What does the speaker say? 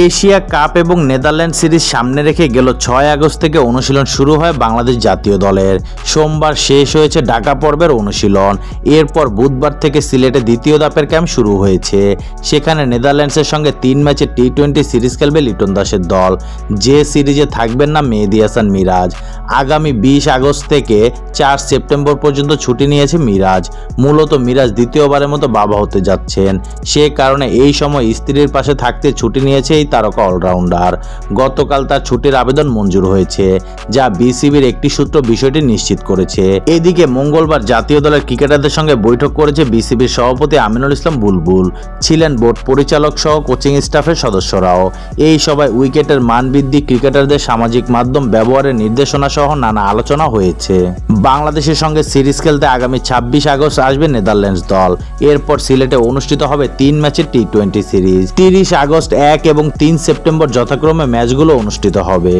Asia Cup এবং Netherland series সামনে রেখে গেল ছয় আগস্ট থেকে অনুশীলন শুরু হয় বাংলাদেশ জাতীয় দলের। সোমবার শেষ হয়েছে ঢাকা পর্বের অনুশীলন। এরপর বুধবার থেকে সিলেটে দ্বিতীয় ধাপের ক্যাম্প শুরু হয়েছে। সেখানে নেদারল্যান্ডসের সঙ্গে তিন ম্যাচে টি টোয়েন্টি সিরিজ খেলবে লিটন দাসের দল। যে সিরিজে থাকবেন না মেহেদি হাসান মিরাজ। আগামী বিশ আগস্ট থেকে চার সেপ্টেম্বর পর্যন্ত ছুটি নিয়েছে মিরাজ। মূলত মিরাজ দ্বিতীয়বারের মতো বাবা হতে যাচ্ছেন। সে কারণে এই সময় স্ত্রীর পাশে থাকতে ছুটি নিয়েছে এই তারকা অলরাউন্ডার। গতকাল তার ছুটির আবেদন মঞ্জুর হয়েছে, যা বিসিবির একটি সূত্র বিষয়টি নিশ্চিত করেছে। এদিকে মঙ্গলবার জাতীয় দলের ক্রিকেটারদের সঙ্গে বৈঠক করেছে বিসিবির সভাপতি আমিনুল ইসলাম বুলবুল, ছিলেন বোর্ড পরিচালক সহ কোচিং স্টাফের সদস্যরাও। এই সভায় উইকেটের মান বৃদ্ধি, ক্রিকেটারদের সামাজিক মাধ্যম ব্যবহারের নির্দেশনা সহ নানা আলোচনা হয়েছে। বাংলাদেশের সঙ্গে সিরিজ খেলতে আগামী ছাব্বিশ আগস্ট আসবে নেদারল্যান্ডস দল। এরপর সিলেটে অনুষ্ঠিত হবে তিন ম্যাচের টি টোয়েন্টি সিরিজ। তিরিশ আগস্ট এক এবং তিন সেপ্টেম্বর যথাক্রমে ম্যাচগুলো অনুষ্ঠিত হবে।